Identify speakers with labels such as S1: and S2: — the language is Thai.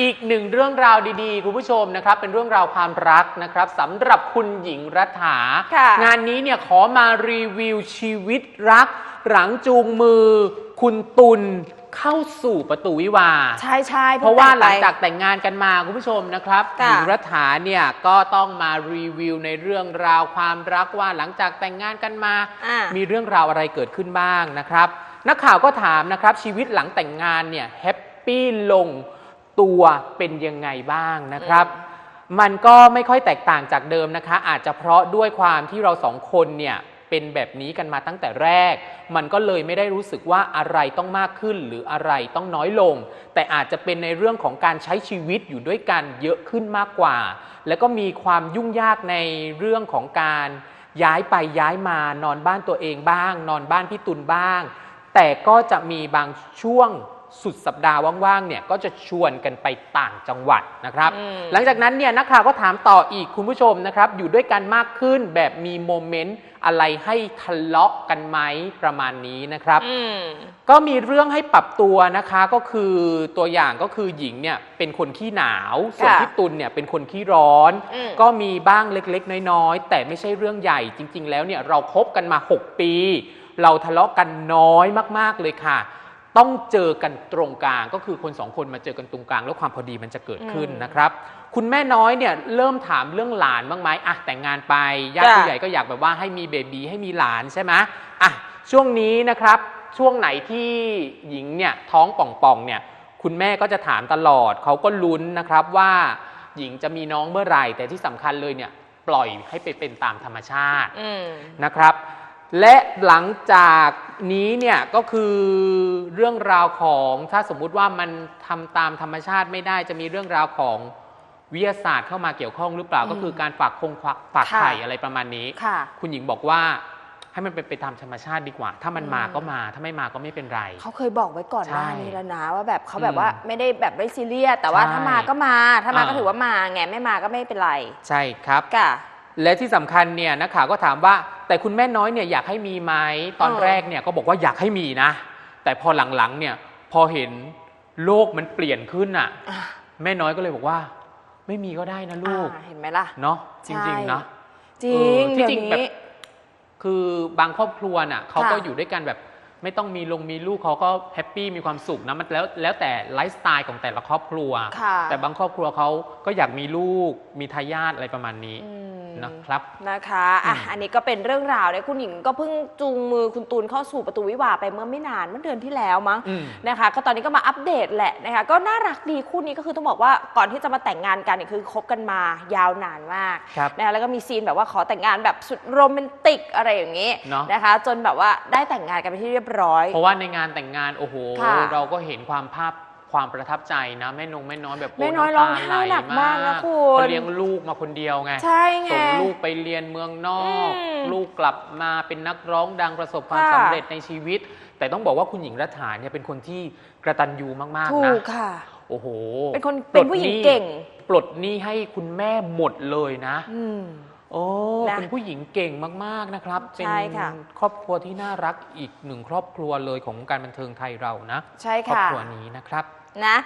S1: อีกหนึ่งเรื่องราวดีๆ คุณผู้ชมนะครับ เป็นเรื่องราวความรักนะครับสำหรับคุณหญิงรัฐา
S2: ค่ะ
S1: งานนี้เนี่ยขอมารีวิวชีวิตรัก หลังจูงมือ คุณตุลเข้าสู่ประตูวิวาห์
S2: ใช่ใช่
S1: เพราะว่าหลัง
S2: แต่ไป
S1: จากแต่งงานกันมาคุณผู้ชมนะครับห
S2: ค่ะ
S1: ญิงรัฐาเนี่ยก็ต้องมารีวิวในเรื่องราวความรักว่าหลังจากแต่งงานกันมา
S2: อ่า
S1: มีเรื่องราวอะไรเกิดขึ้นบ้างนะครับ นักข่าวก็ถามนะครับชีวิตหลังแต่งงานเนี่ยแฮปปี้ลง ตัวเป็นยังไงบ้างนะครับ มันก็ไม่ค่อยแตกต่างจากเดิมนะคะ อาจจะเพราะด้วยความที่เราสองคนเนี่ยเป็นแบบนี้กันมาตั้งแต่แรก มันก็เลยไม่ได้รู้สึกว่าอะไรต้องมากขึ้นหรืออะไรต้องน้อยลง แต่อาจจะเป็นในเรื่องของการใช้ชีวิตอยู่ด้วยกันเยอะขึ้นมากกว่า แล้วก็มีความยุ่งยากในเรื่องของการย้ายไปย้ายมานอนบ้านตัวเองบ้าง นอนบ้านพี่ตุลบ้าง แต่ก็จะมีบางช่วง สุดสัปดาห์ว่างๆเนี่ยก็จะชวนกันไปต่างจังหวัดนะครับ
S2: อืม
S1: หลังจากนั้นเนี่ยนักข่าวก็ถามต่ออีกคุณผู้ชมนะครับ อยู่ด้วยกันมากขึ้นแบบมีโมเมนต์อะไรให้ทะเลาะกันไหมประมาณนี้นะครับ
S2: อืม
S1: ก็มีเรื่องให้ปรับตัวนะคะก็คือตัวอย่างก็คือหญิงเนี่ยเป็นคนขี้หนาว ส่วน
S2: ค่ะ
S1: พี่ตุลเนี่ยเป็นคนขี้ร้อน
S2: อืม
S1: ก็มีบ้างเล็กๆ น้อยๆ แต่ไม่ใช่เรื่องใหญ่จริง ๆ แล้วเนี่ยเราคบกันมา 6 ปี เราทะเลาะกันน้อยมากๆเลยค่ะ ต้องเจอกันตรงกลางก็คือคนสองคนมาเจอกันตรงกลาง แล้วความพอดีมันจะเกิดขึ้น
S2: อืม
S1: นะครับ คุณแม่น้อยเนี่ยเริ่มถามเรื่องหลานบ้างไหมอะแต่งงานไปญาติ
S2: จ้ะ
S1: ผู้ใหญ่ก็อยากแบบว่าให้มีเบบีให้มีหลานใช่ไหมอะช่วงนี้นะครับช่วงไหนที่หญิงเนี่ยท้องป่องๆเนี่ยคุณแม่ก็จะถามตลอดเขาก็ลุ้นนะครับว่าหญิงจะมีน้องเมื่อไหร่ แต่ที่สำคัญเลยเนี่ยปล่อยให้ไปเป็นตามธรรมชาติ
S2: อืม
S1: นะครับ และหลังจากนี้เนี่ยก็คือเรื่องราวของถ้าสมมุติว่ามันทำตามธรรมชาติไม่ได้จะมีเรื่องราวของวิทยาศาสตร์เข้ามาเกี่ยวข้องหรือเปล่า
S2: อืม
S1: ก็คือการฝากคงฝากฝาก
S2: ค่ะ
S1: ไข่อะไรประมาณนี้
S2: ค่ะ
S1: คุณหญิงบอกว่าให้มันเป็นไปตามธรรมชาติดีกว่า ถ้ามันมา
S2: อืม
S1: ก็มา ถ้าไม่มาก็ไม่เป็นไร
S2: เขาเคยบอกไว้ก่อนหน้า
S1: ใช่
S2: นี้แล้วนะว่าแบบเขา
S1: อืม
S2: แบบว่าไม่ได้แบบไม่ซีเรียสแต่ว่า
S1: ใช่
S2: ถ้ามาก็มา ถ้ามาก็
S1: อ่า
S2: ถือว่ามาไงไม่มาก็ไม่เป็นไร
S1: ใช่ครับ
S2: ค่ะ
S1: และที่สำคัญเนี่ยนักข่าวก็ถามว่า แต่คุณแม่น้อยเนี่ยอยากให้มีไหมตอน
S2: เออ
S1: แรกเนี่ยก็บอกว่าอยากให้มีนะ แต่พอหลังๆเนี่ยพอเห็นโลกมันเปลี่ยนขึ้นอะ
S2: อะ
S1: แม่น้อยก็เลยบอกว่า ไม่มีก็ได้นะลูก
S2: อ่าเห็นไหมล่ะ
S1: เนาะจริงๆนะ
S2: จริ
S1: เอองที่
S2: เดี๋ยว
S1: จริงแบบ
S2: นี้
S1: คือบางครอบครัวน่ะเขาก็
S2: ค่ะ
S1: อยู่ด้วยกันแบบไม่ต้องมีลงมีลูกเขาก็แฮปปี้มีความสุขนะมันแล้วแล้วแต่ไลฟ์สไตล์ของแต่ละครอบครัว
S2: ค่ะ
S1: แต่บางครอบครัวเขาก็อยากมีลูกมีทายาทอะไรประมาณนี้
S2: อืม
S1: นะครับ
S2: นะคะอะ
S1: อืม
S2: อันนี้ก็เป็นเรื่องราวเนี่ยคุณหญิงก็เพิ่งจูงมือคุณตูนเข้าสู่ประตูวิวาห์ไปเมื่อไม่นานเมื่อเดือนที่แล้วมั้ง
S1: อืม
S2: นะคะ ก็ตอนนี้ก็มาอัปเดตแหละนะคะก็น่ารักดีคู่นี้ก็คือต้องบอกว่าก่อนที่จะมาแต่งงานกันเนี่ยคือคบกันมายาวนานมาก
S1: ครับ
S2: นะคะแล้วก็มีซีนแบบว่าขอแต่งงานแบบสุดโรแมนติกอะไรอย่างนี้
S1: เนอะ
S2: นะคะ จนแบบว่าได้แต่งงานกันไปนที่เรียบร้อย
S1: เพราะว่าในงานแต่งงานโอ้โห
S2: ค่ะ
S1: เราก็เห็นความภาพ ความประทับใจนะแม่นงแม่น้อยแบบโแม่
S2: น้อยำ
S1: ตา
S2: ร้องไห้หนักมากนะคุณ
S1: เขาเลี้ยงลูกมาคนเดียวไง
S2: ใช่ไง
S1: ส่งลูกไปเรียนเมืองนอก
S2: อืม
S1: ลูกกลับมาเป็นนักร้องดังประสบความ
S2: ค่ะ
S1: สำเร็จในชีวิต แต่ต้องบอกว่าคุณหญิงรัฐาเนี่ยเป็นคนที่กระตันยูมาก
S2: ถู
S1: ๆนะ
S2: กค่ะ
S1: โอ้โห
S2: เป็นคนเป็นผู้หญิงเก่ง
S1: ปลดหนี้ให้คุณแม่หมดเลยนะ
S2: อืม
S1: โอ้
S2: นะ
S1: เป็นผู้หญิงเก่งมาก ๆ นะครับ เป็น
S2: ใช่ค่ะ
S1: ครอบครัวที่น่ารักอีกหนึ่งครอบครัวเลยของวงการบันเทิงไทยเรานะ
S2: ใช่
S1: ครอบ
S2: ค่ะ
S1: ครัวนี้นะครับ
S2: นะ